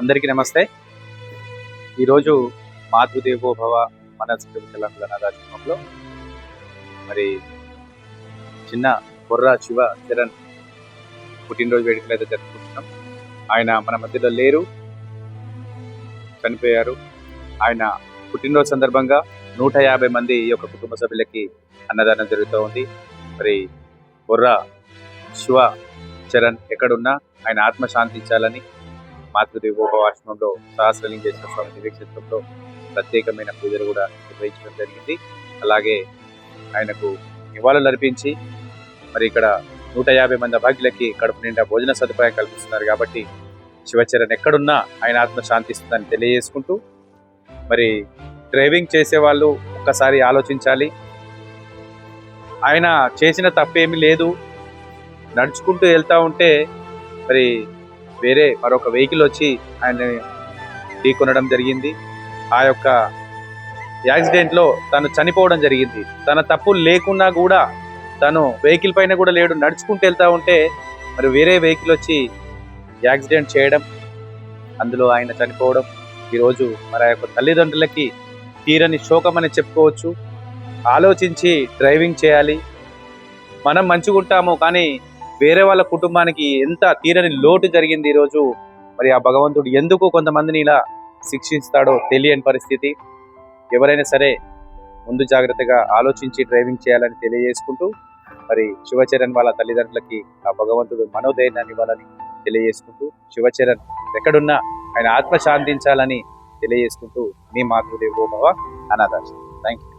అందరికీ నమస్తే. ఈరోజు మాతృదేవో భవ మనస్సు తెలంగాణ అనాథాశ్రమంలో మరి చిన్న బొర్రా శివ చరణ్ పుట్టినరోజు వేడుకలు అయితే జరుపుకుంటున్నాం. ఆయన మన మధ్యలో లేరు చనిపోయారు. ఆయన పుట్టినరోజు సందర్భంగా నూట యాభై మంది ఈ యొక్క కుటుంబ సభ్యులకి అన్నదానం జరుగుతూ ఉంది. మరి బొర్రా శివ చరణ్ ఎక్కడున్నా ఆయన ఆత్మ శాంతించాలని మాతృదేవోపవాశ్రమంలో సహస్రలింగేశ్వర స్వామి దివ్యక్షేత్రంలో ప్రత్యేకమైన పూజలు కూడా నిర్వహించడం జరిగింది. అలాగే ఆయనకు నివాళులు అర్పించి మరి ఇక్కడ నూట యాభై మంది అభాగ్యులకి కడుపు నిండా భోజన సదుపాయం కల్పిస్తున్నారు కాబట్టి శివచరణ్ ఎక్కడున్నా ఆయన ఆత్మ శాంతిస్తుందని తెలియజేసుకుంటూ మరి డ్రైవింగ్ చేసే వాళ్ళు ఒక్కసారి ఆలోచించాలి. ఆయన చేసిన తప్పేమీ లేదు. నడుచుకుంటూ వెళ్తూ ఉంటే మరి వేరే మరొక వెహికల్ వచ్చి ఆయన ఢీకొనడం జరిగింది. ఆ యొక్క యాక్సిడెంట్లో తను చనిపోవడం జరిగింది. తన తప్పు లేకున్నా కూడా తను వెహికల్ పైన కూడా లేడు. నడుచుకుంటూ వెళ్తా ఉంటే మరి వేరే వెహికల్ వచ్చి యాక్సిడెంట్ చేయడం అందులో ఆయన చనిపోవడం ఈరోజు మరి ఆ యొక్క తల్లిదండ్రులకి తీరని శోకం అని చెప్పుకోవచ్చు. ఆలోచించి డ్రైవింగ్ చేయాలి. మనం మంచిగా ఉంటాము కానీ వేరే వాళ్ళ కుటుంబానికి ఎంత తీరని లోటు జరిగింది ఈరోజు? మరి ఆ భగవంతుడు ఎందుకు కొంతమందిని ఇలా శిక్షిస్తాడో తెలియని పరిస్థితి. ఎవరైనా సరే ముందు జాగ్రత్తగా ఆలోచించి డ్రైవింగ్ చేయాలని తెలియజేసుకుంటూ మరి శివచరణ్ వాళ్ళ తల్లిదండ్రులకి ఆ భగవంతుడు మనోధైర్యాన్ని ఇవ్వాలని తెలియజేసుకుంటూ శివచరణ్ ఎక్కడున్నా ఆయన ఆత్మ శాంతించాలని తెలియజేసుకుంటూ మీ మాతృదేవో భవ అనాథాశ్రమం. Thank you